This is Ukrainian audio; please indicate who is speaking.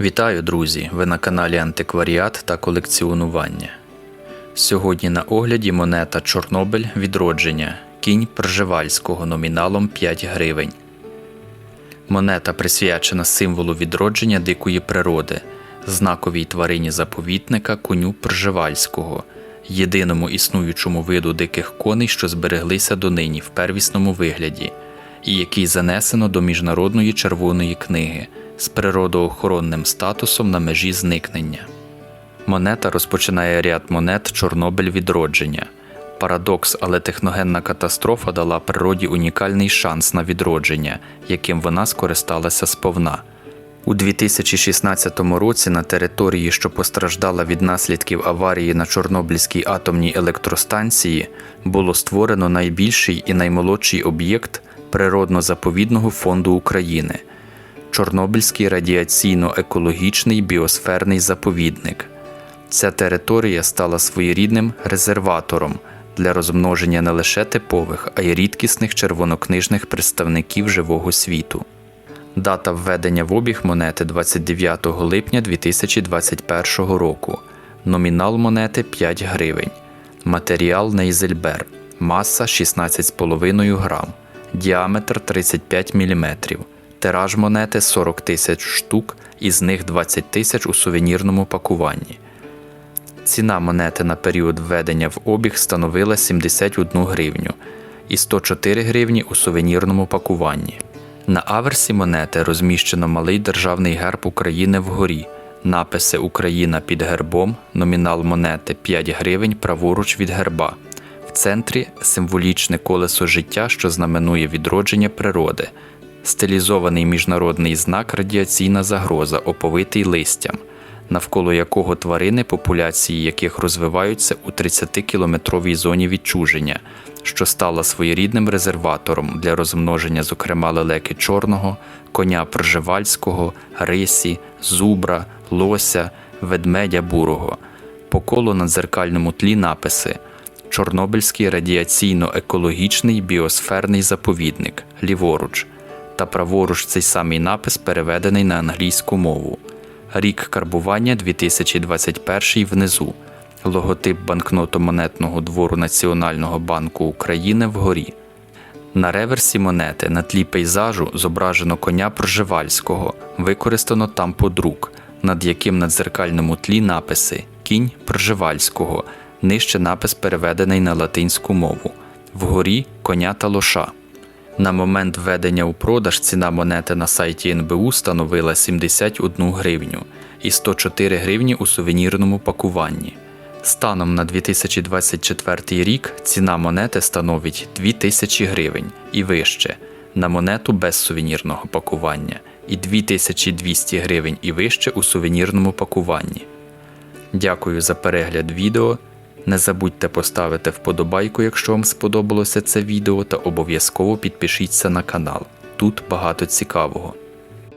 Speaker 1: Вітаю, друзі! Ви на каналі Антикваріат та колекціонування. Сьогодні на огляді монета Чорнобиль відродження кінь Пржевальського номіналом 5 гривень. Монета присвячена символу відродження дикої природи, знаковій тварині заповітника коню Пржевальського, єдиному існуючому виду диких коней, що збереглися донині в первісному вигляді, і який занесено до Міжнародної червоної книги з природоохоронним статусом на межі зникнення. Монета розпочинає ряд монет Чорнобиль відродження. Парадокс, але техногенна катастрофа дала природі унікальний шанс на відродження, яким вона скористалася сповна. У 2016 році на території, що постраждала від наслідків аварії на Чорнобильській атомній електростанції, було створено найбільший і наймолодший об'єкт природно-заповідного фонду України Чорнобильський радіаційно-екологічний біосферний заповідник. Ця територія стала своєрідним резерватором для розмноження не лише типових, а й рідкісних червонокнижних представників живого світу. Дата введення в обіг монети 29 липня 2021 року. Номінал монети 5 гривень. Матеріал Нейзельбер. Маса 16,5 грам. Діаметр 35 мм. Тираж монети 40 тисяч штук, із них 20 тисяч у сувенірному пакуванні. Ціна монети на період введення в обіг становила 71 гривню і 104 гривні у сувенірному пакуванні. На аверсі монети розміщено малий державний герб України вгорі, написи Україна під гербом, номінал монети 5 гривень праворуч від герба. В центрі символічне колесо життя, що знаменує відродження природи, стилізований міжнародний знак радіаційна загроза, оповитий листям навколо якого тварини, популяції яких розвиваються у 30-кілометровій зоні відчуження, що стала своєрідним резерватором для розмноження, зокрема лелеки чорного, коня пржевальського, рисі, зубра, лося, ведмедя бурого. По колу на дзеркальному тлі написи Чорнобильський радіаційно-екологічний біосферний заповідник ліворуч та праворуч цей самий напис переведений на англійську мову. Рік карбування 2021 внизу. Логотип банкнотно-монетного двору Національного банку України вгорі. На реверсі монети на тлі пейзажу зображено коня Пржевальського, використано там подрук, над яким на дзеркальному тлі написи Кінь Пржевальського, нижче напис переведений на латинську мову, вгорі коня та лоша. На момент введення у продаж ціна монети на сайті НБУ становила 71 гривню і 104 гривні у сувенірному пакуванні. Станом на 2024 рік ціна монети становить 2000 гривень і вище на монету без сувенірного пакування і 2200 гривень і вище у сувенірному пакуванні. Дякую за перегляд відео. Не забудьте поставити вподобайку, якщо вам сподобалося це відео, та обов'язково підпишіться на канал. Тут багато цікавого.